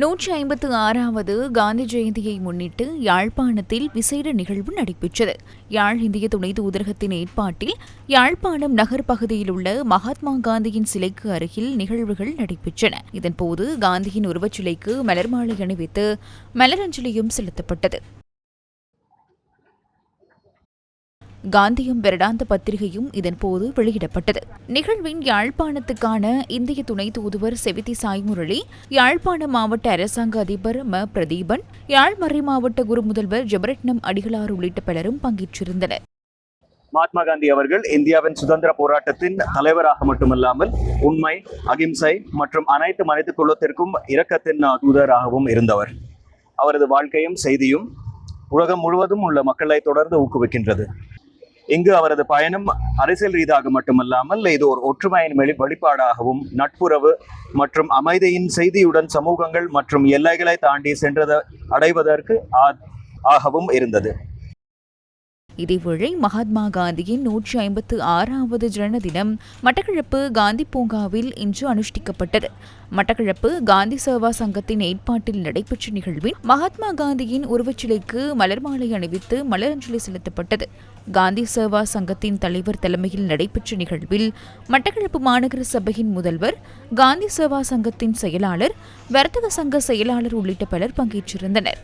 நூற்றி ஐம்பத்து ஆறாவது காந்தி ஜெயந்தியை முன்னிட்டு யாழ்ப்பாணத்தில் விசேட நிகழ்வு நடைபெற்றது. யாழ் இந்திய துணை தூதரகத்தின் ஏற்பாட்டில் யாழ்ப்பாணம் நகர் பகுதியில் உள்ள மகாத்மா காந்தியின் சிலைக்கு அருகில் நிகழ்வுகள் நடைபெற்றன. இதன்போது காந்தியின் உருவச்சிலைக்கு மலர் மாலை அணிவித்து மலரஞ்சலியும் செலுத்தப்பட்டது. காந்தியம் வருடாந்த பத்திரிகையும் இதன்போது வெளியிடப்பட்டது. நிகழ்வின் யாழ்ப்பாணத்துக்கான இந்திய துணை தூதுவர் செவிதி சாய்முரளி யாழ்ப்பாண மாவட்ட அரசாங்க அதிபர் ம. பிரதீபன் யாழ் மறை மாவட்ட குரு முதல்வர் ஜெபரட்னம் அடிகளார் உள்ளிட்ட பலரும் பங்கேற்றிருந்தனர். மகாத்மா காந்தி அவர்கள் இந்தியாவின் சுதந்திர போராட்டத்தின் தலைவராக மட்டுமல்லாமல் உண்மை அகிம்சை மற்றும் அனைத்து மனித குலத்திற்கும் இரக்கத்தின் தூதராகவும் இருந்தவர். அவரது வாழ்க்கையும் செய்தியும் உலகம் முழுவதும் உள்ள மக்களை தொடர்ந்து ஊக்குவிக்கின்றது. இங்கு அவரது பயணம் அரசியல் ரீதியாக மட்டுமல்லாமல் இது ஒரு ஒற்றுமையின் வெளி வழிபாடாகவும் நட்புறவு மற்றும் அமைதியின் செய்தியுடன் சமூகங்கள் மற்றும் எல்லைகளை தாண்டி சென்றதை அடைவதற்கு ஆ- ஆகவும் இருந்தது. இதேவேளை மகாத்மா காந்தியின் நூற்றி ஐம்பத்து ஆறாவது ஜனன தினம் மட்டக்களப்பு காந்தி பூங்காவில் இன்று அனுஷ்டிக்கப்பட்டது. மட்டக்களப்பு காந்தி சேவா சங்கத்தின் ஏற்பாட்டில் நடைபெற்ற நிகழ்வில் மகாத்மா காந்தியின் உருவச்சிலைக்கு மலர் மாலை அணிவித்து மலரஞ்சலி செலுத்தப்பட்டது. காந்தி சேவா சங்கத்தின் தலைவர் தலைமையில் நடைபெற்ற நிகழ்வில் மட்டக்களப்பு மாநகர சபையின் முதல்வர் காந்தி சேவா சங்கத்தின் செயலாளர் வர்த்தக சங்க செயலாளர் உள்ளிட்ட பலர் பங்கேற்றிருந்தனர்.